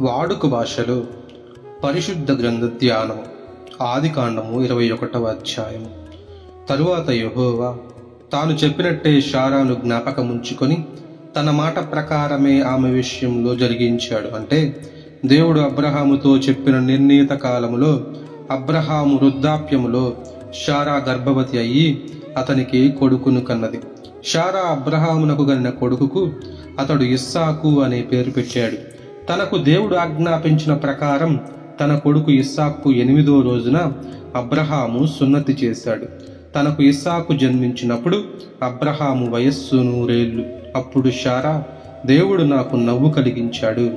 వాడుక భాషలో పరిశుద్ధ గ్రంథ ధ్యానం ఆది కాండము ఇరవై ఒకటవ అధ్యాయము. తరువాత యహోవా తాను చెప్పినట్టే షారాను జ్ఞాపకముంచుకొని తన మాట ప్రకారమే ఆమె విషయంలో జరిగించాడు. అంటే దేవుడు అబ్రహాముతో చెప్పిన నిర్ణీత కాలములో అబ్రహాము వృద్ధాప్యములో షారా గర్భవతి అయ్యి అతనికి కొడుకును కన్నది. షారా అబ్రహామునకు కన్న కొడుకుకు అతడు ఇస్సాకు అనే పేరు పెట్టాడు. తనకు దేవుడు ఆజ్ఞాపించిన ప్రకారం తన కొడుకు ఇస్సాకు ఎనిమిదో రోజున అబ్రహాము సున్నతి చేశాడు. తనకు ఇస్సాకు జన్మించినప్పుడు అబ్రహాము వయస్సు నూరేళ్ళు. అప్పుడు షారా దేవుడు నాకు నవ్వు కలిగించాడు.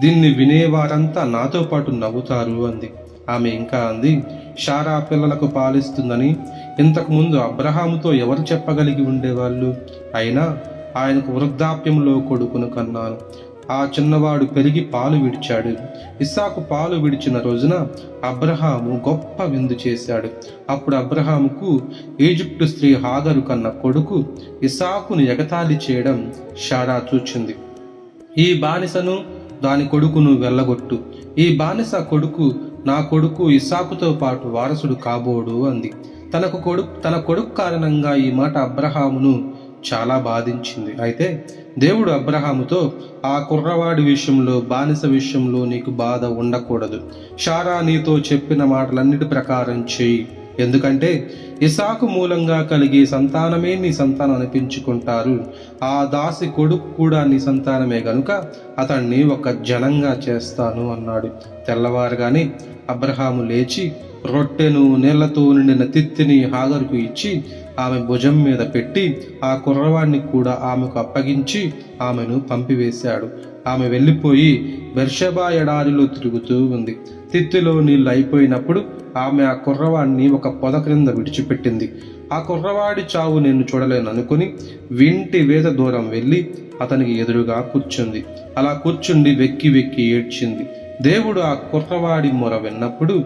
దీన్ని వినేవారంతా నాతో పాటు నవ్వుతారు అంది. ఆమె ఇంకా అంది షారా పిల్లలకు పాలిస్తుందని. ఇంతకుముందు అబ్రహాముతో ఎవరు చెప్పగలిగి ఉండేవాళ్ళు? అయినా ఆయనకు వృద్ధాప్యంలో కొడుకును కన్నాను. ఆ చిన్నవాడు పెరిగి పాలు విడిచాడు. ఇస్సాకు పాలు విడిచిన రోజున అబ్రహాము గొప్ప విందు చేశాడు. అప్పుడు అబ్రహాముకు ఈజిప్టు స్త్రీ హాగరు కన్న కొడుకు ఇసాకును ఎగతాళి చేయడం షారా చూచింది. ఈ బానిసను దాని కొడుకును వెళ్ళగొట్టు. ఈ బానిస కొడుకు నా కొడుకు ఇసాకుతో పాటు వారసుడు కాబోడు అంది. తనకు కొడుకు తన కొడుకు కారణంగా ఈ మాట అబ్రహామును చాలా బాధించింది. అయితే దేవుడు అబ్రహాముతో ఆ కుర్రవాడి విషయంలో బానిస విషయంలో నీకు బాధ ఉండకూడదు. షారా నీతో చెప్పిన మాటలన్నిటి ప్రకారం చేయి. ఎందుకంటే ఇసాకు మూలంగా కలిగే సంతానమే నీ సంతానం అనిపించుకుంటారు. ఆ దాసి కొడుకు కూడా నీ సంతానమే గనుక అతన్ని ఒక జనంగా చేస్తాను అన్నాడు. తెల్లవారుగానే అబ్రహాము లేచి రొట్టెను నీళ్ళతో నిండిన తిత్తిని హాగరుకు ఇచ్చి ఆమె భుజం మీద పెట్టి ఆ కుర్రవాణ్ణి కూడా ఆమెకు అప్పగించి ఆమెను పంపివేశాడు. ఆమె వెళ్ళిపోయి బెర్షబా ఎడారిలో తిరుగుతూ ఉంది. తిత్తిలో నీళ్ళు అయిపోయినప్పుడు ఆమె ఆ కుర్రవాణ్ణి ఒక పొద క్రింద విడిచిపెట్టింది. ఆ కుర్రవాడి చావు నేను చూడలేను అనుకుని వింటి వేద దూరం వెళ్ళి అతనికి ఎదురుగా కూర్చుంది. అలా కూర్చుండి వెక్కి వెక్కి ఏడ్చింది. దేవుడు ఆ కుర్రవాడి మొర విన్నప్పుడు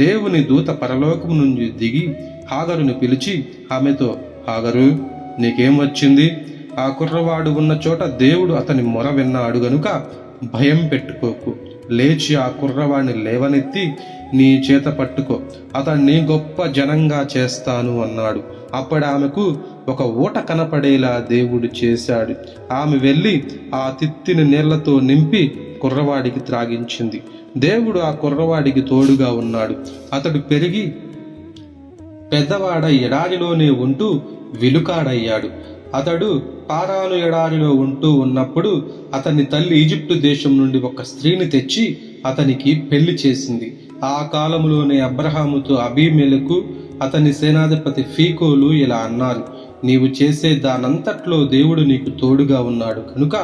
దేవుని దూత పరలోకం నుంచి దిగి హాగరుని పిలిచి ఆమెతో హాగరు నీకేం వచ్చింది? ఆ కుర్రవాడు ఉన్న చోట దేవుడు అతని మొర విన్నాడు గనుక భయం పెట్టుకోకు. లేచి ఆ కుర్రవాడిని లేవనెత్తి నీ చేత పట్టుకో. అతన్ని గొప్ప జనంగా చేస్తాను అన్నాడు. అప్పుడు ఆమెకు ఒక ఊట కనపడేలా దేవుడు చేశాడు. ఆమె వెళ్ళి ఆ తిత్తిని నీళ్ళతో నింపి కుర్రవాడికి త్రాగించింది. దేవుడు ఆ కుర్రవాడికి తోడుగా ఉన్నాడు. అతడు పెరిగి పెద్దవాడ ఎడారిలోనే ఉంటూ విలుకాడయ్యాడు. అతడు పారాను ఎడారిలో ఉంటూ ఉన్నప్పుడు అతని తల్లి ఈజిప్టు దేశం నుండి ఒక స్త్రీని తెచ్చి అతనికి పెళ్ళి చేసింది. ఆ కాలంలోనే అబ్రహాముతో అభిమేలకు అతని సేనాధిపతి ఫీకోలు ఇలా అన్నారు నీవు చేసే దానంతట్లో దేవుడు నీకు తోడుగా ఉన్నాడు కనుక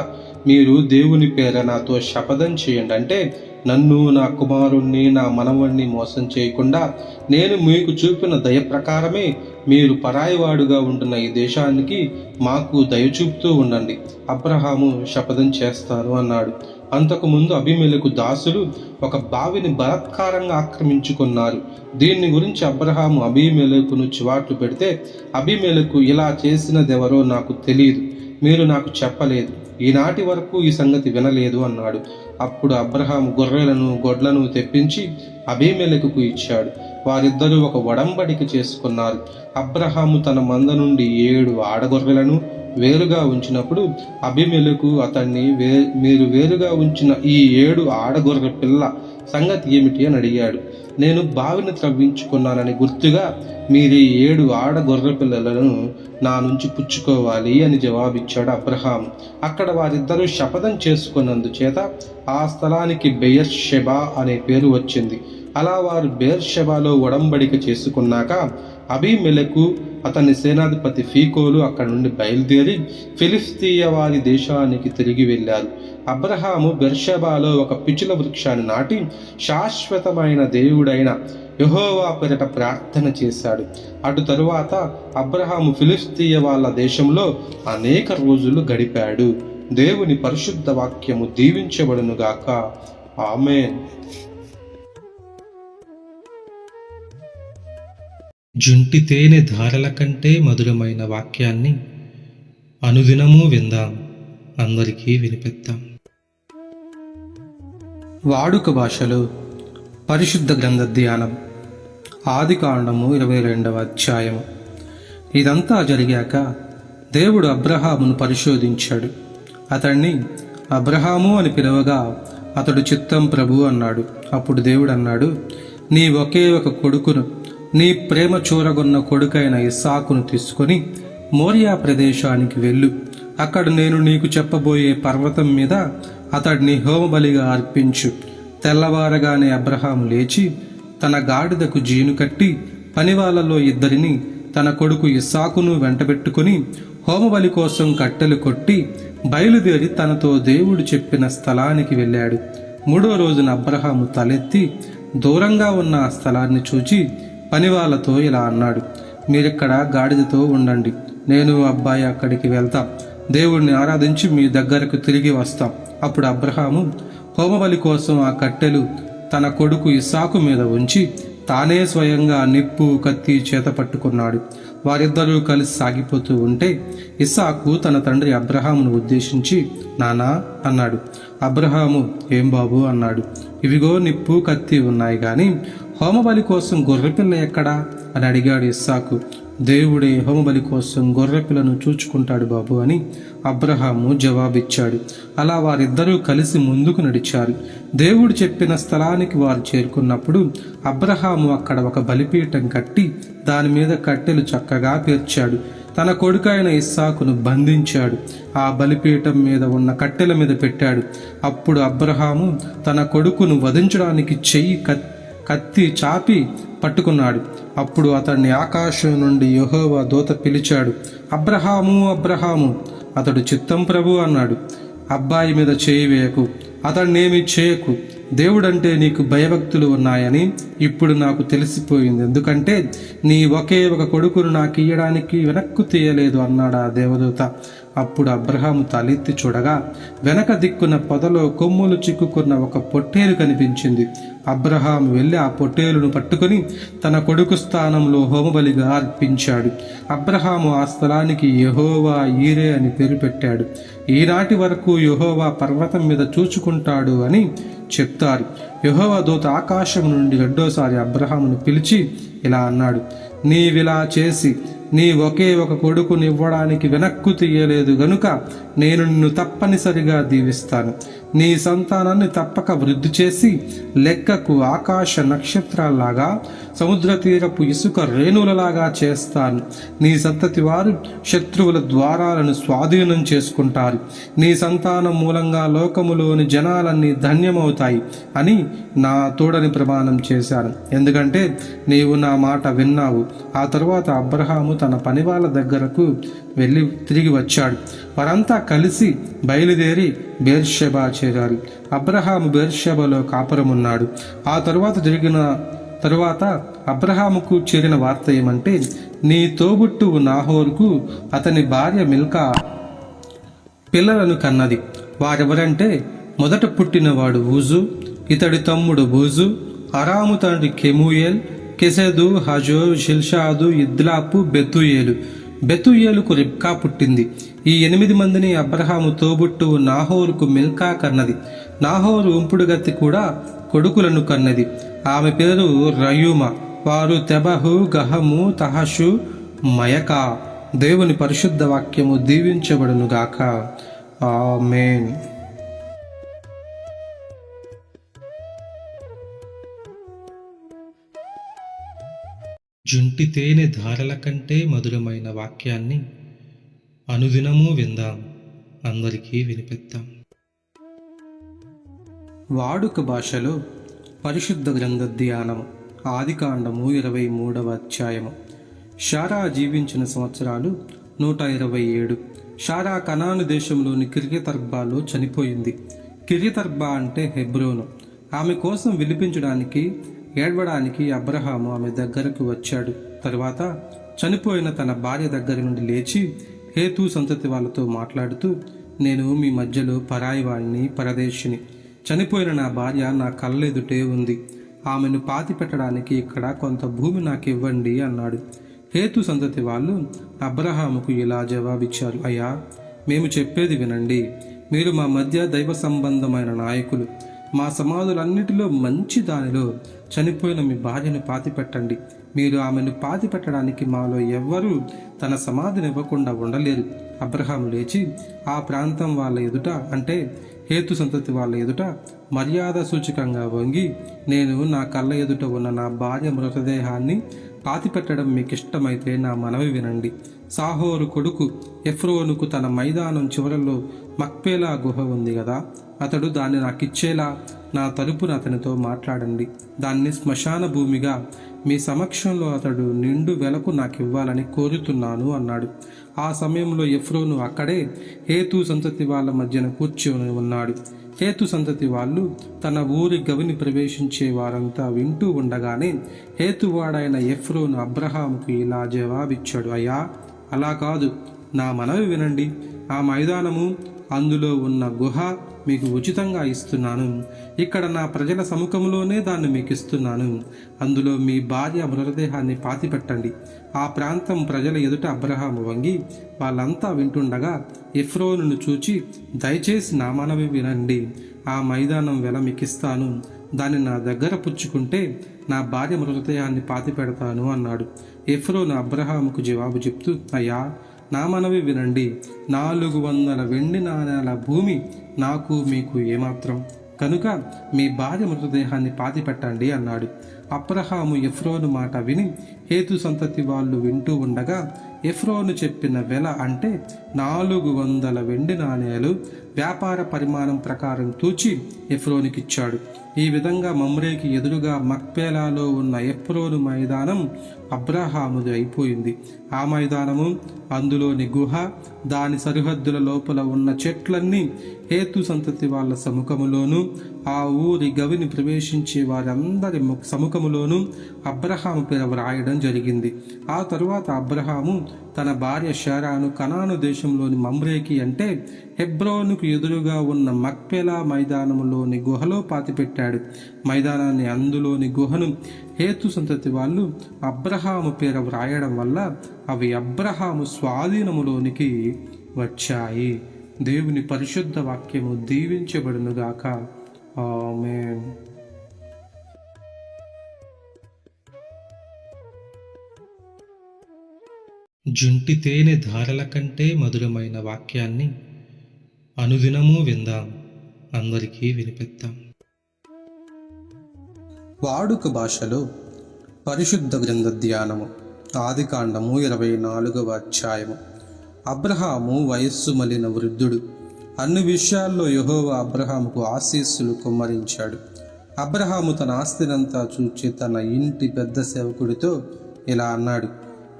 మీరు దేవుని పేర నాతో శపథం చేయండి. అంటే నన్ను నా కుమారుణ్ణి నా మనవణ్ణి మోసం చేయకుండా నేను మీకు చూపిన దయ ప్రకారమే మీరు పరాయివాడుగా ఉంటున్న ఈ దేశానికి మాకు దయ చూపుతూ ఉండండి. అబ్రహాము శపథం చేస్తాను అన్నాడు. అంతకుముందు అభిమేలకు దాసులు ఒక బావిని బలాత్కారంగా ఆక్రమించుకున్నారు. దీన్ని గురించి అబ్రహాము అభిమేలకును చివాట్లు పెడితే అభిమేలకు ఇలా చేసినదెవరో నాకు తెలియదు మీరు నాకు చెప్పలేదు. ఈనాటి వరకు ఈ సంగతి వినలేదు అన్నాడు. అప్పుడు అబ్రహాం గొర్రెలను గొడ్లను తెప్పించి అభిమెలకుకు ఇచ్చాడు. వారిద్దరూ ఒక వడంబడిక చేసుకున్నారు. అబ్రహాము తన మంద నుండి ఏడు ఆడగొర్రెలను వేరుగా ఉంచినప్పుడు అభిమెలకు అతన్ని వే మీరు వేరుగా ఉంచిన ఈ ఏడు ఆడగొర్రె పిల్ల సంగతి ఏమిటి అని అడిగాడు. నేను బావిని త్రవ్వించుకున్నానని గుర్తుగా మీరు ఏడు ఆడ గొర్రె పిల్లలను నా నుంచి పుచ్చుకోవాలి అని జవాబిచ్చాడు అబ్రహాం. అక్కడ వారిద్దరూ శపథం చేసుకున్నందుచేత ఆ స్థలానికి బెయర్ షెబా అనే పేరు వచ్చింది. అలా వారు బేర్షెబాలో ఒడంబడిక చేసుకున్నాక అభిమెలకు అతని సేనాధిపతి ఫీకోలు అక్కడి నుండి బయలుదేరి ఫిలిస్తీయ వారి దేశానికి తిరిగి వెళ్ళారు. అబ్రహాము బెర్షబాలో ఒక పిచుల వృక్షాన్ని నాటి శాశ్వతమైన దేవుడైన యహోవా పెరట ప్రార్థన చేశాడు. అటు తరువాత అబ్రహాము ఫిలిస్తీయ వాళ్ళ దేశంలో అనేక రోజులు గడిపాడు. దేవుని పరిశుద్ధ వాక్యము దీవించబడునుగాక. ఆమెన్. జుంటి తేనె ధారల కంటే మధురమైన వాక్యాన్ని అనుదినము విందాం. అందరికీ వినిపిద్దాం. వాడుక భాషలో పరిశుద్ధ గ్రంథ ధ్యానం ఆది కాండము ఇరవై రెండవ అధ్యాయము. ఇదంతా జరిగాక దేవుడు అబ్రహామును పరిశోధించాడు. అతన్ని అబ్రహాము అని పిలవగా అతడు చిత్తం ప్రభు అన్నాడు. అప్పుడు దేవుడు అన్నాడు నీ ఒకే ఒక కొడుకును నీ ప్రేమ చూరగొన్న కొడుకైన ఇస్సాకును తీసుకొని మోరియా ప్రదేశానికి వెళ్ళు. అక్కడ నేను నీకు చెప్పబోయే పర్వతం మీద అతడిని హోమబలిగా అర్పించు. తెల్లవారగానే అబ్రహాం లేచి తన గాడిదకు జీను కట్టి పనివాళ్ళలో ఇద్దరిని తన కొడుకు ఇస్సాకును వెంటబెట్టుకుని హోమబలి కోసం కట్టెలు కొట్టి బయలుదేరి తనతో దేవుడు చెప్పిన స్థలానికి వెళ్ళాడు. మూడో రోజున అబ్రహాము తలెత్తి దూరంగా ఉన్న ఆ స్థలాన్ని చూచి పనివాళ్ళతో ఇలా అన్నాడు. మీరిక్కడ గాడిదతో ఉండండి. నేను అబ్బాయి అక్కడికి వెళ్తాం. దేవుణ్ణి ఆరాధించి మీ దగ్గరకు తిరిగి వస్తాం. అప్పుడు అబ్రహాము హోమబలి కోసం ఆ కట్టెలు తన కొడుకు ఇసాకు మీద ఉంచి తానే స్వయంగా నిప్పు కత్తి చేత పట్టుకున్నాడు. వారిద్దరూ కలిసి సాగిపోతూ ఉంటే ఇస్సాకు తన తండ్రి అబ్రహామును ఉద్దేశించి నానా అన్నాడు. అబ్రహాము ఏం బాబు అన్నాడు. ఇవిగో నిప్పు కత్తి ఉన్నాయి కానీ హోమబలి కోసం గొర్రెపిల్ల ఎక్కడా? అని అడిగాడు ఇస్సాకు. దేవుడే హోమబలి కోసం గొర్రెపిల్లను చూచుకుంటాడు బాబు అని అబ్రహాము జవాబిచ్చాడు. అలా వారిద్దరూ కలిసి ముందుకు నడిచారు. దేవుడు చెప్పిన స్థలానికి వారు చేరుకున్నప్పుడు అబ్రహాము అక్కడ ఒక బలిపీఠం కట్టి దాని మీద కట్టెలు చక్కగా పేర్చాడు. తన కొడుకైన ఇస్సాకును బంధించాడు. ఆ బలిపీఠం మీద ఉన్న కట్టెల మీద పెట్టాడు. అప్పుడు అబ్రహాము తన కొడుకును వధించడానికి చెయ్యి కత్తి కత్తి చాపి పట్టుకున్నాడు. అప్పుడు అతన్ని ఆకాశం నుండి యెహోవా దూత పిలిచాడు అబ్రహాము అబ్రహాము! అతడు చిత్తం ప్రభు! అన్నాడు. అబ్బాయి మీద చేయి వేయకు అతన్నేమి చేయకు. దేవుడంటే నీకు భయభక్తులు ఉన్నాయని ఇప్పుడు నాకు తెలిసిపోయింది. ఎందుకంటే నీ ఒకే ఒక కొడుకును నాకు ఇయ్యడానికి వెనక్కు తీయలేదు అన్నాడు ఆ దేవదూత. అప్పుడు అబ్రహాము తలెత్తి చూడగా వెనక దిక్కున పొదలో కొమ్ములు చిక్కుకున్న ఒక పొట్టేలు కనిపించింది. అబ్రహాం వెళ్ళి ఆ పొట్టేలును పట్టుకొని తన కొడుకు స్థానంలో హోమబలిగా అర్పించాడు. అబ్రహాము ఆ స్థలానికి యహోవా ఈరే అని పేరు పెట్టాడు. ఈనాటి వరకు యహోవా పర్వతం మీద చూచుకుంటాడు అని చెప్తారు. యహోవా దూత ఆకాశం నుండి రెండోసారి అబ్రహామును పిలిచి ఇలా అన్నాడు నీవిలా చేసి నీ ఒకే ఒక కొడుకునివ్వడానికి వెనక్కు తీయలేదు గనుక నేను నిన్ను తప్పనిసరిగా దీవిస్తాను. నీ సంతానాన్ని తప్పక వృద్ధి చేసి లెక్కకు ఆకాశ నక్షత్రాల్లాగా సముద్ర తీరపు ఇసుక రేణులలాగా చేస్తాను. నీ సంతతి వారు శత్రువుల ద్వారాలను స్వాధీనం చేసుకుంటారు. నీ సంతానం మూలంగా లోకములోని జనాలన్నీ ధన్యమవుతాయి అని నా తోడని ప్రమాణం చేశాను. ఎందుకంటే నీవు నా మాట విన్నావు. ఆ తరువాత అబ్రహాము తన పనివాళ్ళ దగ్గరకు వెళ్ళి తిరిగి వచ్చాడు. వారంతా కలిసి బయలుదేరి బేర్షెబా చేరారు. అబ్రహాము బేర్షెబలో కాపురమున్నాడు. ఆ తరువాత జరిగిన తరువాత అబ్రహాముకు చేరిన వార్త ఏమంటే నీ తోబుట్టువు నాహోర్కు అతని భార్య మిల్కా పిల్లలను కన్నది. వారెవరంటే మొదట పుట్టినవాడు ఊజు ఇతడి తమ్ముడు బూజు అరాము తండ్రి కెమూయేల్ కెసెదు హజో షిల్షాదు ఇద్లాపు బెతుయేలు. బెతుయేలుకు రిబ్కా పుట్టింది. ఈ ఎనిమిది మందిని అబ్రహాము తోబుట్టు నాహోరుకు మిల్కా కన్నది. నాహోరు ఉంపుడుగత్తి కూడా కొడుకులను కన్నది. ఆమె పేరు రయూమ. వారు తెబహు గహము తహషు మయకా. దేవుని పరిశుద్ధ వాక్యము దీవించబడునుగాక. ఆమెన్. జుంటి తేనె ధారల కంటే మధురమైన వాక్యాన్ని అనుదినము విందాం. అందరికీ వినిపిద్దాం. వాడుక భాషలో పరిశుద్ధ గ్రంథ ధ్యానము ఆదికాండము ఇరవై మూడవ అధ్యాయము. షారా జీవించిన సంవత్సరాలు నూట ఇరవై ఏడు. షారా కనాను దేశంలోని కిర్యతర్బాలో చనిపోయింది. కిర్యతర్బా అంటే హెబ్రోను. ఆమె కోసం విలిపించడానికి ఏడవడానికి అబ్రహాము ఆమె దగ్గరకు వచ్చాడు. తరువాత చనిపోయిన తన భార్య దగ్గర నుండి లేచి హేతు సంతతి వాళ్ళతో మాట్లాడుతూ నేను మీ మధ్యలో పరాయి పరదేశిని. చనిపోయిన నా భార్య నా కళ్ళెదుటే ఉంది. ఆమెను పాతి పెట్టడానికి ఇక్కడ కొంత భూమి నాకు ఇవ్వండి అన్నాడు. హేతు సంతతి వాళ్ళు అబ్రహాముకు ఇలా జవాబిచ్చారు అయ్యా మేము చెప్పేది వినండి. మీరు మా మధ్య దైవ సంబంధమైన నాయకులు. మా సమాధులన్నిటిలో మంచి దానిలో చనిపోయిన మీ భార్యను పాతిపెట్టండి. మీరు ఆమెను పాతి పెట్టడానికి మాలో ఎవ్వరూ తన సమాధిని ఇవ్వకుండా ఉండలేరు. అబ్రహాం లేచి ఆ ప్రాంతం వాళ్ళ ఎదుట అంటే హేతు సంతతి వాళ్ళ ఎదుట మర్యాద సూచకంగా వంగి నేను నా కళ్ళ ఎదుట ఉన్న నా భార్య మృతదేహాన్ని పాతిపెట్టడం మీకు ఇష్టమైతే నా మనవి వినండి. సాహోరు కొడుకు ఎఫ్రోనుకు తన మైదానం చివరలో మక్పేలా గుహ ఉంది కదా. అతడు దాన్ని నాకిచ్చేలా నా తరపున అతనితో మాట్లాడండి. దాన్ని శ్మశాన భూమిగా మీ సమక్షంలో అతడు నిండు వెలకు నాకు ఇవ్వాలని కోరుతున్నాను అన్నాడు. ఆ సమయంలో ఎఫ్రోను అక్కడే హేతు సంతతి వాళ్ళ మధ్యన కూర్చొని ఉన్నాడు. హేతు సంతతి వాళ్ళు తన ఊరి గవిని ప్రవేశించే వారంతా వింటూ ఉండగానే హేతువాడైన ఎఫ్రోను అబ్రహాముకు ఇలా జవాబిచ్చాడు అయ్యా అలా కాదు. నా మనవి వినండి. ఆ మైదానము అందులో ఉన్న గుహ మీకు ఉచితంగా ఇస్తున్నాను. ఇక్కడ నా ప్రజల సముఖంలోనే దాన్ని మీకు ఇస్తున్నాను అందులో మీ భార్య మృతదేహాన్ని పాతిపెట్టండి. ఆ ప్రాంతం ప్రజల ఎదుట అబ్రహాము వంగి వాళ్ళంతా వింటుండగా ఎఫ్రోనును చూచి దయచేసి నా మనవి వినండి. ఆ మైదానం వెల మీకిస్తాను. దాన్ని నా దగ్గర పుచ్చుకుంటే నా భార్య మృతదేహాన్ని పాతి పెడతాను అన్నాడు. ఎఫ్రోను అబ్రహాముకు జవాబు చెప్తూ అయ్యా నా మనవి వినండి. నాలుగు వందల వెండి నాణేల భూమి నాకు మీకు ఏమాత్రం. కనుక మీ భార్య మృతదేహాన్ని పాతిపెట్టండి అన్నాడు. అబ్రహాము ఎఫ్రోను మాట విని హేతు సంతతి వాళ్ళు వింటూ ఉండగా ఎఫ్రోను చెప్పిన వెల అంటే నాలుగు వందల వెండి నాణేలు వ్యాపార పరిమాణం ప్రకారం తూచి ఎఫ్రోనికిచ్చాడు. ఈ విధంగా మమ్రేకి ఎదురుగా మక్పేలాలో ఉన్న ఎఫ్రోను మైదానం అబ్రహాముది అయిపోయింది. ఆ మైదానము అందులోని గుహ దాని సరిహద్దుల లోపల ఉన్న చెట్లన్నీ హేతు సంతతి వాళ్ళ సముఖములోను ఆ ఊరి గవిని ప్రవేశించే వారందరి సముఖములోను అబ్రహాము పేర వ్రాయడం జరిగింది. ఆ తరువాత అబ్రహాము తన భార్య షారాను కనాను దేశంలోని మమ్రేకి అంటే హెబ్రోనుకు ఎదురుగా ఉన్న మక్పెలా మైదానములోని గుహలో పాతిపెట్టాడు. మైదానాన్ని అందులోని గుహను హేతు సంతతి వాళ్ళు అబ్రహాము పేర వ్రాయడం వల్ల అవి అబ్రహాము స్వాధీనములోనికి వచ్చాయి. దేవుని పరిశుద్ధ వాక్యము దీవించబడునుగాక. ఆమేన్. జుంటి తేనె ధారల కంటే మధురమైన వాక్యాన్ని అనుదినము విందాం. అందరికీ వినిపిద్దాం. వాడుక భాషలో పరిశుద్ధ గ్రంథ ధ్యానము ఆదికాండము ఇరవై నాలుగవ అధ్యాయము. అబ్రహాము వయస్సు మలిన వృద్ధుడు. అన్ని విషయాల్లో యహోవ అబ్రహాముకు ఆశీస్సులు కుమ్మరించాడు. అబ్రహాము తన ఆస్తినంతా చూచి తన ఇంటి పెద్ద సేవకుడితో ఇలా అన్నాడు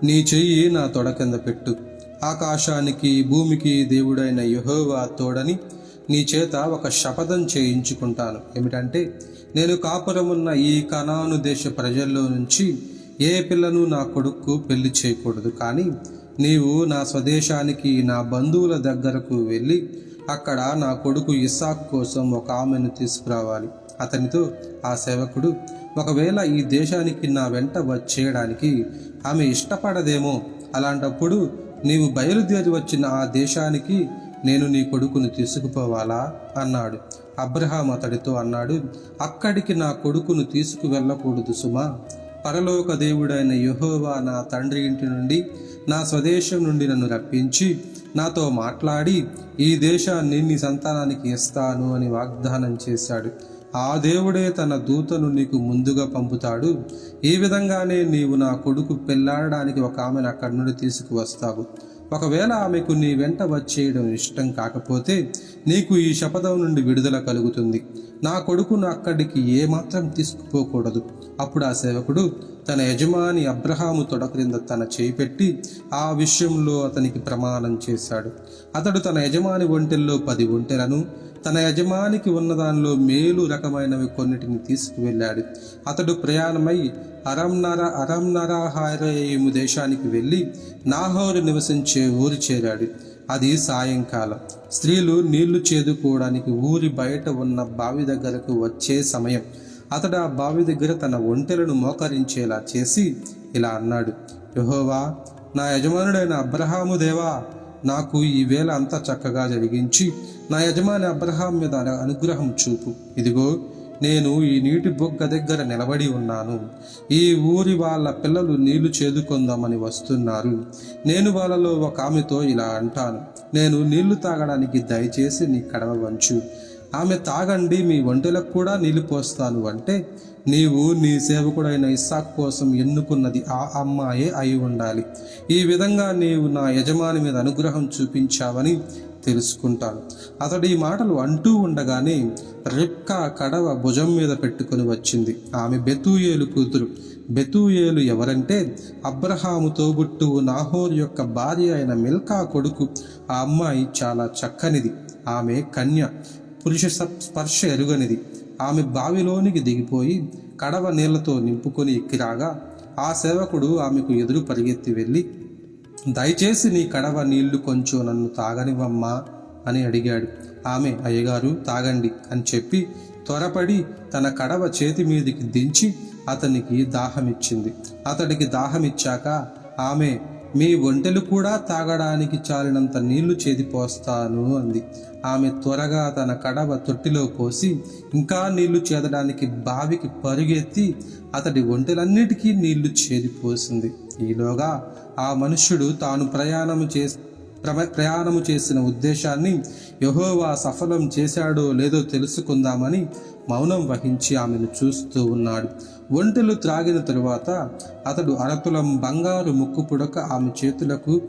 నీ చెయ్యి నా తొడ కింద పెట్టు. ఆకాశానికి భూమికి దేవుడైన యహోవా తోడని నీ చేత ఒక శపథం చేయించుకుంటాను. ఏమిటంటే నేను కాపురమున్న ఈ కనాను దేశ ప్రజల్లో నుంచి ఏ పిల్లను నా కొడుకు పెళ్ళి చేయకూడదు. కానీ నీవు నా స్వదేశానికి నా బంధువుల దగ్గరకు వెళ్ళి అక్కడ నా కొడుకు ఇస్సాక్ కోసం ఒక ఆమెను తీసుకురావాలి. అతనితో ఆ సేవకుడు ఒకవేళ ఈ దేశానికి నా వెంట వచ్చేయడానికి ఆమె ఇష్టపడదేమో? అలాంటప్పుడు నీవు బయలుదేరి వచ్చిన ఆ దేశానికి నేను నీ కొడుకును తీసుకుపోవాలా అన్నాడు. అబ్రహాం అతడితో అన్నాడు అక్కడికి నా కొడుకును తీసుకువెళ్ళకూడదు సుమా. పరలోక దేవుడైన యహోవా నా తండ్రి ఇంటి నుండి నా స్వదేశం నుండి నన్ను రప్పించి నాతో మాట్లాడి ఈ దేశాన్ని నీ సంతానానికి ఇస్తాను అని వాగ్దానం చేశాడు. ఆ దేవుడే తన దూతను నీకు ముందుగా పంపుతాడు. ఈ విధంగానే నీవు నా కొడుకు పెళ్ళాడడానికి ఒక ఆమెను అక్కడి నుండి తీసుకువస్తావు. ఒకవేళ ఆమెకు నీ వెంట వచ్చేయడం ఇష్టం కాకపోతే నీకు ఈ శపథం నుండి విడుదల కలుగుతుంది. నా కొడుకును అక్కడికి ఏమాత్రం తీసుకుపోకూడదు. అప్పుడు ఆ సేవకుడు తన యజమాని అబ్రహాము తొడ క్రింద తన చేయి పెట్టి ఆ విషయంలో అతనికి ప్రమాణం చేశాడు. అతడు తన యజమాని ఒంటెల్లో పది ఒంటెలను తన యజమానికి ఉన్న దానిలో మేలు రకమైనవి కొన్నిటిని తీసుకువెళ్ళాడు. అతడు ప్రయాణమై అరంనర అరంనరహారయము దేశానికి వెళ్ళి నాహోరు నివసించే ఊరు చేరాడు. అది సాయంకాలం. స్త్రీలు నీళ్ళు చేదుకోవడానికి ఊరి బయట ఉన్న బావి దగ్గరకు వచ్చే సమయం. అతడు ఆ బావి దగ్గర తన ఒంటెలను మోకరించేలా చేసి ఇలా అన్నాడు. యహోవా నా యజమానుడైన అబ్రహాము దేవా నాకు ఈ వేళ అంతా చక్కగా జరిగించి నా యజమాని అబ్రహాం మీద అనుగ్రహం చూపు. ఇదిగో నేను ఈ నీటి బొగ్గ దగ్గర నిలబడి ఉన్నాను. ఈ ఊరి వాళ్ళ పిల్లలు నీళ్ళు చేదుకొందామని వస్తున్నారు. నేను వాళ్ళలో ఒక ఆమెతో ఇలా అంటాను. నేను నీళ్ళు తాగడానికి దయచేసి నీ కడవ వంచు. ఆమె తాగండి మీ ఒంటెలకు కూడా నీళ్ళు పోస్తాను అంటే నీవు నీ సేవకుడైన ఇస్సాక్ కోసం ఎన్నుకున్నది ఆ అమ్మాయే అయి ఉండాలి. ఈ విధంగా నీవు నా యజమాని మీద అనుగ్రహం చూపించావని తెలుసుకుంటాను. అతడు ఈ మాటలు అంటూ ఉండగానే రిప్కా కడవ భుజం మీద పెట్టుకొని వచ్చింది. ఆమె బెతూయేలు కూతురు. బెతూయేలు ఎవరంటే అబ్రహాము తోబుట్టువు నాహోర్ యొక్క భార్య అయిన మిల్కా కొడుకు. ఆ అమ్మాయి చాలా చక్కనిది. ఆమె కన్య. పురుష సప్- స్పర్శ ఎరుగనిది. ఆమె బావిలోనికి దిగిపోయి కడవ నీళ్ళతో నింపుకొని ఎక్కిరాగా ఆ సేవకుడు ఆమెకు ఎదురు పరిగెత్తి వెళ్ళి దయచేసి నీ కడవ నీళ్ళు కొంచెం నన్ను తాగనివమ్మా అని అడిగాడు. ఆమె అయ్యగారు తాగండి అని చెప్పి త్వరపడి తన కడవ చేతి మీదికి దించి అతనికి దాహమిచ్చింది. అతడికి దాహమిచ్చాక ఆమె మీ ఒంటెలు కూడా తాగడానికి చాలినంత నీళ్ళు చేదిపోస్తాను అంది. ఆమె త్వరగా తన కడవ తొట్టిలో పోసి ఇంకా నీళ్ళు చేదడానికి బావికి పరుగెత్తి అతడి ఒంటెలన్నిటికీ నీళ్ళు చేదిపోసింది. ఈలోగా ఆ మనుష్యుడు తాను ప్రయాణం చేసి ప్రయాణము చేసిన ఉద్దేశాన్ని యహోవా సఫలం చేశాడో లేదో తెలుసుకుందామని మౌనం వహించి ఆమెను చూస్తూ ఉన్నాడు. ఒంటెలు త్రాగిన తరువాత అతడు అరతులం బంగారు ముక్కు పుడక ఆమె చేతులకు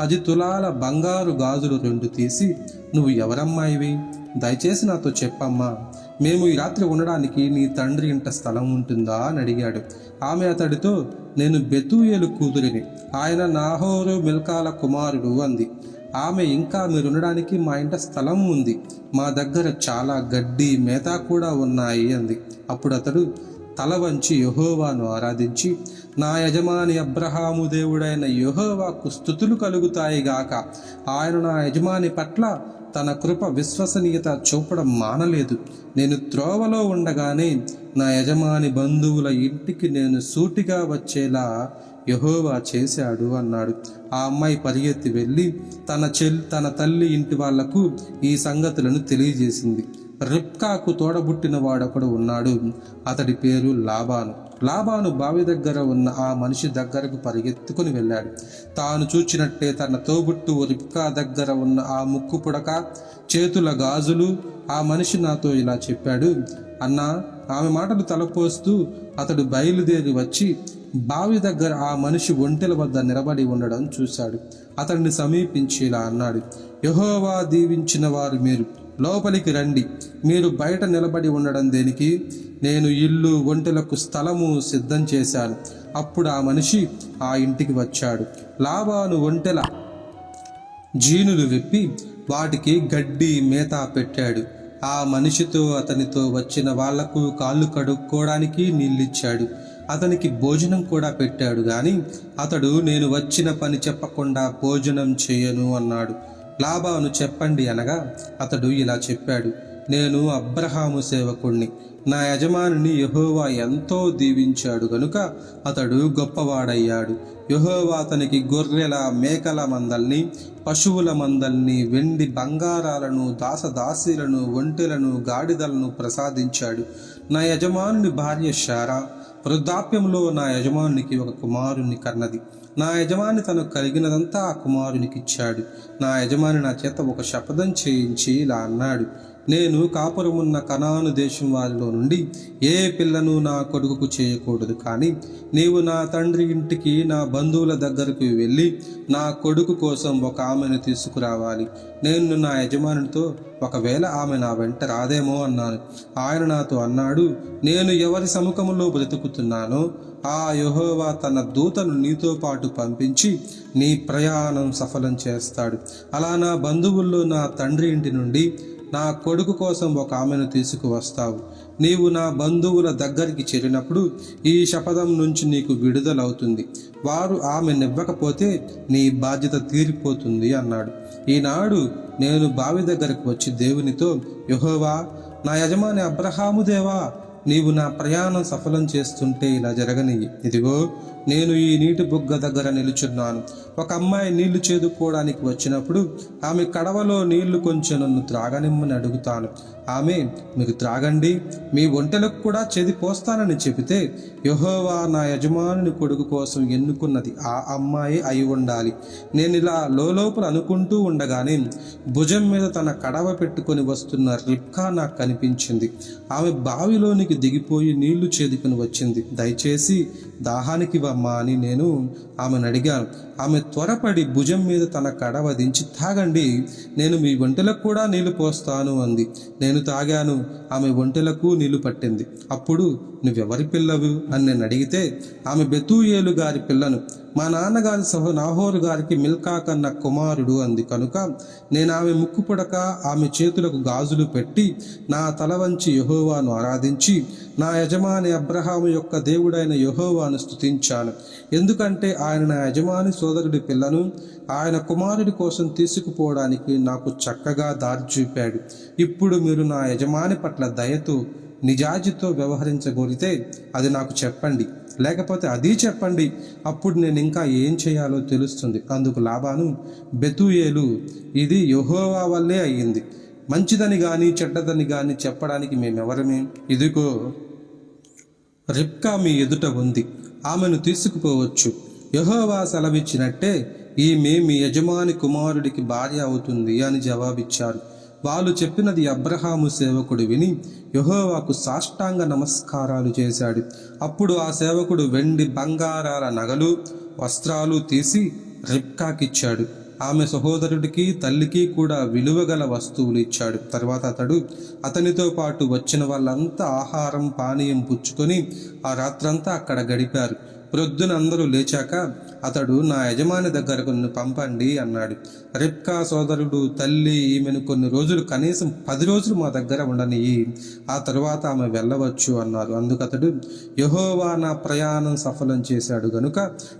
పది తులాల బంగారు గాజులు రెండు తీసి నువ్వు ఎవరమ్మాయివి? దయచేసి నాతో చెప్పమ్మా. మేము ఈ రాత్రి ఉండడానికి నీ తండ్రి ఇంట స్థలం ఉంటుందా అని అడిగాడు. ఆమె అతడితో నేను బెతుయేలు కూతురిని ఆయన నాహోరు మిల్కాల కుమారుడు అంది. ఆమె ఇంకా మీరుండడానికి మా ఇంట స్థలం ఉంది. మా దగ్గర చాలా గడ్డి మేత కూడా ఉన్నాయి అంది. అప్పుడు అతడు తల వంచి యహోవాను ఆరాధించి నా యజమాని అబ్రహాము దేవుడైన యహోవాకు స్థుతులు కలుగుతాయి గాక. ఆయన నా యజమాని పట్ల తన కృప విశ్వసనీయత చూపడం మానలేదు. నేను త్రోవలో ఉండగానే నా యజమాని బంధువుల ఇంటికి నేను సూటిగా వచ్చేలా యహోవా చేశాడు అన్నాడు. ఆ అమ్మాయి పరిగెత్తి వెళ్ళి తన చెల్ తన తల్లి ఇంటి వాళ్ళకు ఈ సంగతులను తెలియజేసింది. రిప్కాకు తోడబుట్టిన వాడొకడు ఉన్నాడు. అతడి పేరు లాబాను. లాబాను బావి దగ్గర ఉన్న ఆ మనిషి దగ్గరకు పరిగెత్తుకుని వెళ్ళాడు. తాను చూచినట్టే తన తోబుట్టు రిప్కా దగ్గర ఉన్న ఆ ముక్కు పుడక చేతుల గాజులు ఆ మనిషి నాతో ఇలా చెప్పాడు. అన్నా ఆమె మాటలు తలపోస్తూ అతడు బయలుదేరి వచ్చి బావి దగ్గర ఆ మనిషి ఒంటెల వద్ద నిలబడి ఉండడం చూశాడు. అతడిని సమీపించి ఇలా అన్నాడు. యహోవా దీవించిన వారు మీరు. లోపలికి రండి. మీరు బయట నిలబడి ఉండడం దేనికి? నేను ఇల్లు ఒంటెలకు స్థలము సిద్ధం చేశాను. అప్పుడు ఆ మనిషి ఆ ఇంటికి వచ్చాడు. లాభాను ఒంటెల జీనులు విప్పి వాటికి గడ్డి మేత పెట్టాడు. ఆ మనిషితో అతనితో వచ్చిన వాళ్ళకు కాళ్ళు కడుక్కోవడానికి నీళ్ళిచ్చాడు. అతనికి భోజనం కూడా పెట్టాడు కానీ అతడు నేను వచ్చిన పని చెప్పకుండా భోజనం చేయను అన్నాడు. లాబాను చెప్పండి అనగా అతడు ఇలా చెప్పాడు నేను అబ్రహాము సేవకుణ్ణి. నా యజమానిని యహోవా ఎంతో దీవించాడు గనుక అతడు గొప్పవాడయ్యాడు. యహోవా అతనికి గొర్రెల మేకల మందల్ని పశువుల మందల్ని వెండి బంగారాలను దాసదాసీలను ఒంటెలను గాడిదలను ప్రసాదించాడు. నా యజమానుని భార్య శారా వృద్ధాప్యంలో నా యజమానికి ఒక కుమారుని కన్నది. నా యజమాని తనకు కలిగినదంతా ఆ కుమారునికి ఇచ్చాడు నా యజమాని నా చేత ఒక శపథం చేయించి ఇలా అన్నాడు. నేను కాపురమున్న కనాను దేశం వారిలో నుండి ఏ పిల్లను నా కొడుకుకు చేయకూడదు. కానీ నీవు నా తండ్రి ఇంటికి నా బంధువుల దగ్గరకు వెళ్ళి నా కొడుకు కోసం ఒక ఆమెను తీసుకురావాలి. నేను నా యజమానితో ఒకవేళ ఆమె నా వెంట రాదేమో అన్నాను. ఆయన నాతో అన్నాడు నేను ఎవరి సముఖంలో బ్రతుకుతున్నానో ఆ యహోవా తన దూతను నీతో పాటు పంపించి నీ ప్రయాణం సఫలం చేస్తాడు. అలా నా బంధువుల్లో నా తండ్రి ఇంటి నుండి నా కొడుకు కోసం ఒక ఆమెను తీసుకువస్తావు. నీవు నా బంధువుల దగ్గరికి చేరినప్పుడు ఈ శపథం నుంచి నీకు విడుదలవుతుంది. వారు ఆమె నివ్వకపోతే నీ బాధ్యత తీరిపోతుంది అన్నాడు. ఈనాడు నేను బావి దగ్గరకు వచ్చి దేవునితో యహోవా నా యజమాని అబ్రహాము దేవా నీవు నా ప్రయాణం సఫలం చేస్తుంటే ఇలా జరగనియ్యి. ఇదిగో నేను ఈ నీటి బుగ్గ దగ్గర నిలుచున్నాను. ఒక అమ్మాయి నీళ్ళు చేదుకోవడానికి వచ్చినప్పుడు ఆమె కడవలో నీళ్ళు కొంచెం నన్ను త్రాగనిమ్మని అడుగుతాను. ఆమె మీకు త్రాగండి మీ ఒంటెలకు కూడా చెది పోస్తానని చెబితే యహోవా నా యజమానుని కొడుకు కోసం ఎన్నుకున్నది ఆ అమ్మాయి అయి ఉండాలి. నేను ఇలా లోపల అనుకుంటూ ఉండగానే భుజం మీద తన కడవ పెట్టుకొని వస్తున్న రిప్కా నాకు కనిపించింది. ఆమె బావిలోనికి దిగిపోయి నీళ్ళు చేదుకుని వచ్చింది. దయచేసి దాహానికి అమ్మా అని నేను ఆమెను అడిగాను. ఆమె త్వరపడి భుజం మీద తన కడవ దించి తాగండి నేను మీ ఒంటెలకు కూడా నీళ్ళు పోస్తాను అంది. నేను తాగాను. ఆమె ఒంటెలకు నీళ్ళు పట్టింది. అప్పుడు నువ్వెవరి పిల్లవు? అని నేను అడిగితే ఆమె బెతూయేలు గారి పిల్లను. మా నాన్నగారి సహో నాహోరు గారికి మిల్కా కన్న కుమారుడు అంది. కనుక నేను ఆమె ముక్కు పుడక ఆమె చేతులకు గాజులు పెట్టి నా తల వంచి యహోవాను ఆరాధించి నా యజమాని అబ్రహాము యొక్క దేవుడైన యహోవాను స్తుతించాను. ఎందుకంటే ఆయన నా యజమాని సోదరుడి పిల్లను ఆయన కుమారుడి కోసం తీసుకుపోవడానికి నాకు చక్కగా దారి చూపాడు. ఇప్పుడు మీరు నా యజమాని పట్ల దయతో నిజాజితో వ్యవహరించగోరితే అది నాకు చెప్పండి. లేకపోతే అది చెప్పండి. అప్పుడు నేను ఇంకా ఏం చేయాలో తెలుస్తుంది. అందుకు లాభాను బెతుయేలు ఇది యహోవా వల్లే అయ్యింది. మంచిదని కానీ చెడ్డదని కానీ చెప్పడానికి మేమెవరమే? ఇదిగో రిప్కా మీ ఎదుట ఉంది. ఆమెను తీసుకుపోవచ్చు. యహోవా సెలవిచ్చినట్టే ఈమె మీ యజమాని కుమారుడికి భార్య అవుతుంది అని జవాబిచ్చారు. వాళ్ళు చెప్పినది అబ్రహాము సేవకుడు విని యహోవాకు సాష్టాంగ నమస్కారాలు చేశాడు. అప్పుడు ఆ సేవకుడు వెండి బంగారాల నగలు వస్త్రాలు తీసి రిప్కాకిచ్చాడు ఆమె సహోదరుడికి తల్లికి కూడా విలువగల వస్తువులు ఇచ్చాడు. తర్వాత అతడు అతనితో పాటు వచ్చిన వాళ్ళంతా ఆహారం పానీయం పుచ్చుకొని ఆ రాత్రంతా అక్కడ గడిపారు. ప్రొద్దున అందరూ లేచాక అతడు నా యజమాని దగ్గరకు పంపండి అన్నాడు. రిప్కా సోదరుడు తల్లి ఈమెను కొన్ని రోజులు కనీసం పది రోజులు మా దగ్గర ఉండనియి ఆ తరువాత ఆమె వెళ్ళవచ్చు అన్నారు. అందుకతడు యహోవా నా ప్రయాణం సఫలం చేశాడు. గనుక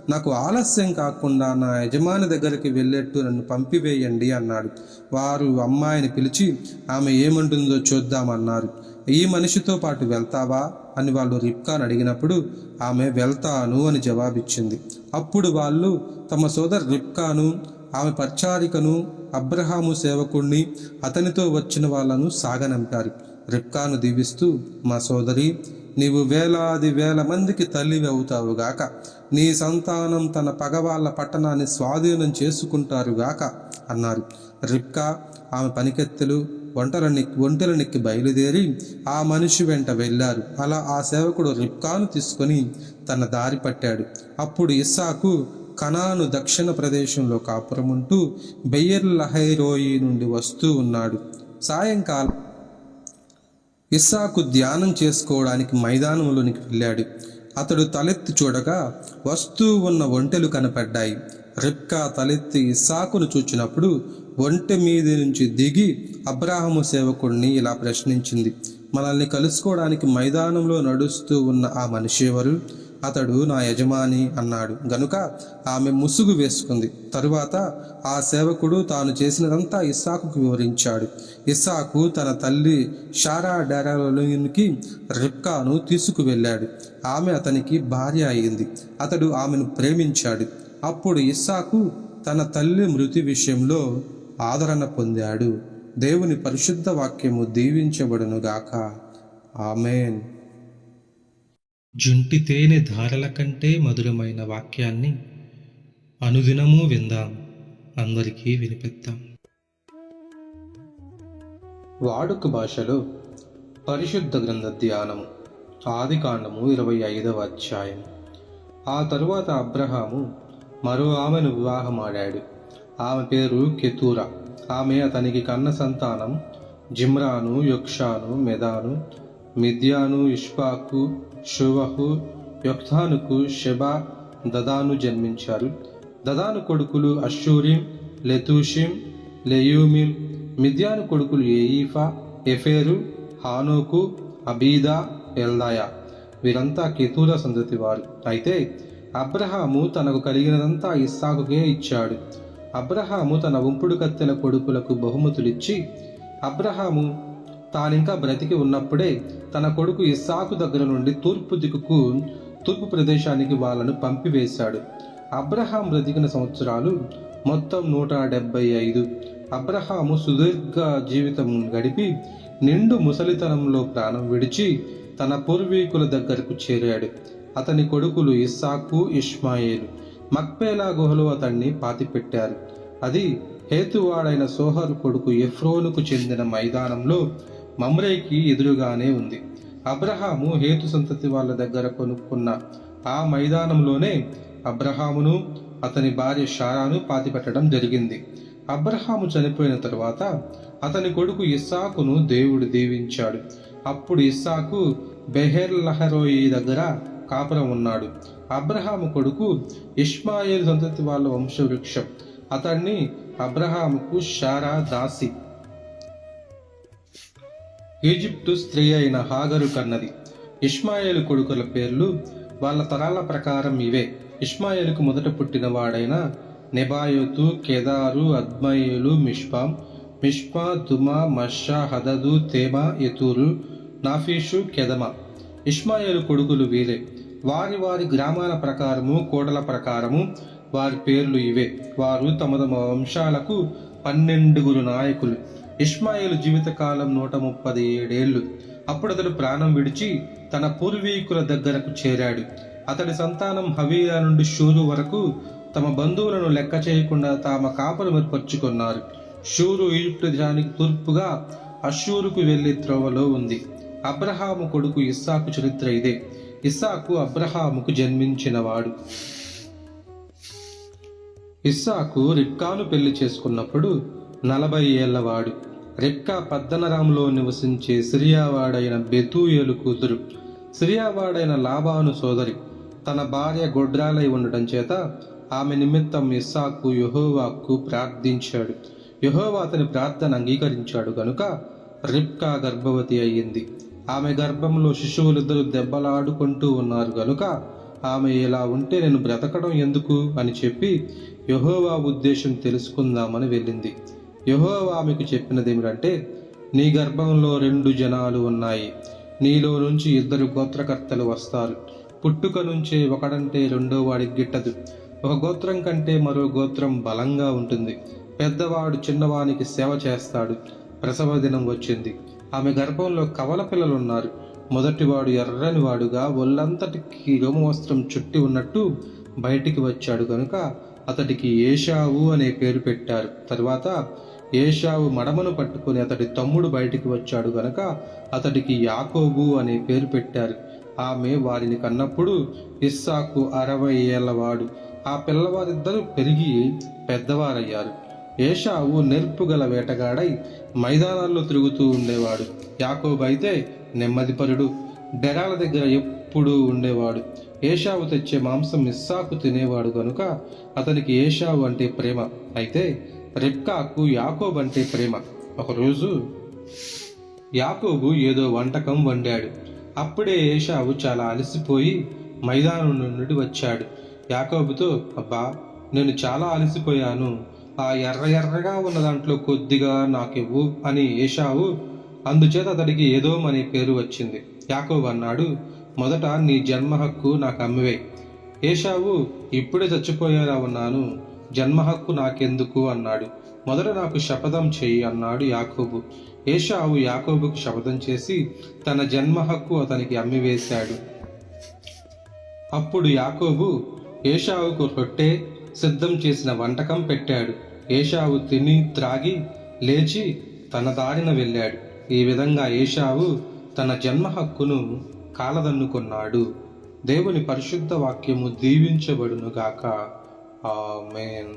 నాకు ఆలస్యం కాకుండా నా యజమాని దగ్గరికి వెళ్ళేట్టు నన్ను పంపివేయండి అన్నాడు. వారు అమ్మాయిని పిలిచి ఆమె ఏమంటుందో చూద్దామన్నారు ఈ మనిషితో పాటు వెళ్తావా? అని వాళ్ళు రిప్కాను అడిగినప్పుడు ఆమె వెళ్తాను అని జవాబిచ్చింది. అప్పుడు వాళ్ళు తమ సోదరు రిప్కాను ఆమె పరిచారికను అబ్రహాము సేవకుణ్ణి అతనితో వచ్చిన వాళ్ళను సాగనంపారు. రిప్కాను దీవిస్తూ మా సోదరి నీవు వేలాది వేల మందికి తల్లివి అవుతావుగాక నీ సంతానం తన పగవాళ్ళ పట్టణాన్ని స్వాధీనం చేసుకుంటారుగాక అన్నారు. రిప్కా ఆమె పనికెత్తెలు ఒంటలనెక్కి ఒంటెలనెక్కి బయలుదేరి ఆ మనిషి వెంట వెళ్ళారు. అలా ఆ సేవకుడు రిప్కాను తీసుకొని తన దారి పట్టాడు. అప్పుడు ఇస్సాకు కనాను దక్షిణ ప్రదేశంలో కాపురముంటూ బెయ్యర్ లహైరోయి నుండి వస్తూ ఉన్నాడు. సాయంకాలం ఇస్సాకు ధ్యానం చేసుకోవడానికి మైదానంలోనికి వెళ్ళాడు. అతడు తలెత్తి చూడగా వస్తూ ఉన్న ఒంటెలు కనపడ్డాయి. రిప్కా తలెత్తి ఇస్సాకును చూచినప్పుడు ఒంటె మీద నుంచి దిగి అబ్రాహము సేవకుడిని ఇలా ప్రశ్నించింది. మనల్ని కలుసుకోవడానికి మైదానంలో నడుస్తూ ఉన్న ఆ మనిషి ఎవరు? అతడు నా యజమాని అన్నాడు. గనుక ఆమె ముసుగు వేసుకుంది. తరువాత ఆ సేవకుడు తాను చేసినదంతా ఇస్సాకుకు వివరించాడు. ఇస్సాకు తన తల్లి షారా డేరాలోనికి రిప్కాను తీసుకువెళ్ళాడు. ఆమె అతనికి భార్య అయింది. అతడు ఆమెను ప్రేమించాడు. అప్పుడు ఇస్సాకు తన తల్లి మృతి విషయంలో ఆదరణ పొందాడు. దేవుని పరిశుద్ధ వాక్యము దీవించబడునుగాక ఆమెన్. జుంటి తేనె ధారల కంటే మధురమైన వాక్యాన్ని అనుదినము విందాం. అందరికీ వినిపిద్దాం. వాడుక భాషలో పరిశుద్ధ గ్రంథ ధ్యానము ఆది కాండము ఇరవై ఐదవ అధ్యాయం ఆ తరువాత అబ్రహాము మరో ఆమెను వివాహమాడాడు. ఆమె పేరు కెతూరా. ఆమె అతనికి కన్న సంతానం Zimran Jokshan Medan Midian Ishbak Shuah యొక్తానుకు Sheba Dedan జన్మించారు. దదాను కొడుకులు అషూరిం లెతూషిం లెయూమిం మిద్యాను కొడుకులు ఏయిఫా ఎఫేరు హానోకు అబీదా ఎల్దాయా. వీరంతా కెతూర సంతతి వారు అయితే అబ్రహాము తనకు కలిగినదంతా ఇస్సాకుకే ఇచ్చాడు. అబ్రహాము తన ఉంపుడు కత్తెల కొడుకులకు బహుమతులిచ్చి అబ్రహాము తానింకా బ్రతికి ఉన్నప్పుడే తన కొడుకు ఇస్సాకు దగ్గర నుండి తూర్పు దిక్కుకు తూర్పు ప్రదేశానికి వాళ్ళను పంపివేశాడు. అబ్రహాం బ్రతికిన సంవత్సరాలు మొత్తం నూట డెబ్బై ఐదు. అబ్రహాము సుదీర్ఘ జీవితం గడిపి నిండు ముసలితనంలో ప్రాణం విడిచి తన పూర్వీకుల దగ్గరకు చేరాడు. అతని కొడుకులు ఇస్సాకు ఇష్మాయేలు. మక్పేలా గుహలో అతన్ని పాతిపెట్టారు. అది హేతువాడైన సోహర్ కొడుకు ఎఫ్రోనుకు చెందిన మైదానంలో మమ్రేకి ఎదురుగానే ఉంది. అబ్రహాము హేతు సంతతి వాళ్ళ దగ్గర కొనుక్కున్న ఆ మైదానంలోనే అబ్రహామును అతని భార్య షారాను పాతిపెట్టడం జరిగింది. అబ్రహాము చనిపోయిన తరువాత అతని కొడుకు ఇస్సాకును దేవుడు దీవించాడు. అప్పుడు ఇస్సాకు బెహెర్ లహరోయి దగ్గర కాపురం ఉన్నాడు. అబ్రహాము కొడుకు ఇష్మాయేల్ సంతతి వాళ్ళ వంశవృక్షం. అతన్ని అబ్రహాముకు షారా దాసి. ఈజిప్టు స్త్రీ అయిన హాగరు కన్నది. ఇష్మాయేలు కొడుకుల పేర్లు వాళ్ళ తరాల ప్రకారం ఇవే. ఇష్మాయేలుకు మొదట పుట్టిన వాడైన నెబాయోతు కెదారు అద్మయులు మిష్పాం మిష్పా దుమా మషా హదదు తేమా యతూరు నాఫీషు కెదమ. ఇష్మాయేలు కొడుకులు వీరే. వారి వారి గ్రామాల ప్రకారము కోడల ప్రకారము వారి పేర్లు ఇవే. వారు తమ తమ వంశాలకు పన్నెండుగురు నాయకులు. ఇష్మాయేలు జీవితకాలం నూట ముప్పది ఏడేళ్ళు. అప్పుడు అతడు ప్రాణం విడిచి తన పూర్వీకుల దగ్గరకు చేరాడు. అతడి సంతానం హవీయా నుండి షూరు వరకు తమ బంధువులను లెక్క చేయకుండా తామ కాపలు ఏర్పరచుకున్నారు. షూరు ఈజిప్టు దేశానికి తూర్పుగా అషూరుకు వెళ్ళే త్రోవలో ఉంది. అబ్రహాము కొడుకు ఇస్సాకు చరిత్ర ఇదే. ఇస్సాకు అబ్రహాముకు జన్మించినవాడు. ఇస్సాకు రిక్కాను పెళ్ళి చేసుకున్నప్పుడు నలభై ఏళ్ళవాడు రిక్కా పద్దనరాంలో నివసించే సిరియావాడైన బెతూయేలు కూతురు. సిరియావాడైన లాబాను సోదరి. తన భార్య గొడ్రాలై ఉండటం చేత ఆమె నిమిత్తం ఇస్సాకు యెహోవాకు ప్రార్థించాడు. యహోవా అతని ప్రార్థన అంగీకరించాడు కనుక రిప్కా గర్భవతి అయ్యింది. ఆమె గర్భంలో శిశువులిద్దరూ దెబ్బలాడుకుంటూ ఉన్నారు గనుక ఆమె ఇలా ఉంటే నేను బ్రతకడం ఎందుకు అని చెప్పి యహోవా ఉద్దేశం తెలుసుకుందామని వెళ్ళింది. యహోవా ఆమెకు చెప్పినది ఏమిటంటే నీ గర్భంలో రెండు జనాలు ఉన్నాయి. నీలో నుంచి ఇద్దరు గోత్రకర్తలు వస్తారు. పుట్టుక నుంచే ఒకడంటే రెండో వాడికి గిట్టదు. ఒక గోత్రం కంటే మరో గోత్రం బలంగా ఉంటుంది. పెద్దవాడు చిన్నవానికి సేవ చేస్తాడు. ప్రసవ దినం వచ్చింది. ఆమె గర్భంలో కవల పిల్లలు ఉన్నారు మొదటివాడు ఎర్రని వాడుగా ఒళ్ళంతటికి రోమవస్త్రం చుట్టి ఉన్నట్టు బయటికి వచ్చాడు కనుక అతడికి ఏషావు అనే పేరు పెట్టారు. తర్వాత ఏషావు మడమను పట్టుకుని అతడి తమ్ముడు బయటికి వచ్చాడు గనక అతడికి యాకోబు అనే పేరు పెట్టారు. ఆమె వారిని కన్నప్పుడు ఇస్సాకు అరవై ఏళ్ళవాడు ఆ పిల్లవారిద్దరూ పెరిగి పెద్దవారయ్యారు. ఏషావు నేర్పుగల వేటగాడై మైదానాల్లో తిరుగుతూ ఉండేవాడు. యాకోబు అయితే నెమ్మదిపరుడు డెరాల దగ్గర ఎప్పుడూ ఉండేవాడు. ఏషావు తెచ్చే మాంసం ఇస్సాకు తినేవాడు గనుక అతనికి ఏషావు అంటే ప్రేమ. అయితే రెప్కాకు యాకోబు అంటే ప్రేమ. ఒకరోజు యాకోబు ఏదో వంటకం వండాడు. అప్పుడే ఏషావు చాలా అలసిపోయి మైదానం నుండి వచ్చాడు. యాకోబుతో అబ్బా నేను చాలా అలసిపోయాను. ఆ ఎర్ర ఎర్రగా ఉన్న దాంట్లో కొద్దిగా నాకివ్వు అని ఏషావు. అందుచేత అతడికి ఏదో అనే పేరు వచ్చింది. యాకోబు అన్నాడు మొదట నీ జన్మ హక్కు నాకు అమ్మివే. ఏషావు ఇప్పుడే చచ్చిపోయేలా ఉన్నాను. జన్మ హక్కు నాకెందుకు? అన్నాడు. మొదట నాకు శపథం చెయ్యి అన్నాడు యాకోబు. ఏషావు యాకోబుకు శపథం చేసి తన జన్మ హక్కు అతనికి అమ్మివేశాడు. అప్పుడు యాకోబు ఏషావుకు రొట్టె సిద్ధం చేసిన వంటకం పెట్టాడు. ఏషావు తిని త్రాగి లేచి తన దారిన వెళ్ళాడు. ఈ విధంగా ఏషావు తన జన్మ హక్కును కాలదన్నుకున్నాడు. దేవుని పరిశుద్ధ వాక్యము దీవించబడునుగాక. ఆమెన్.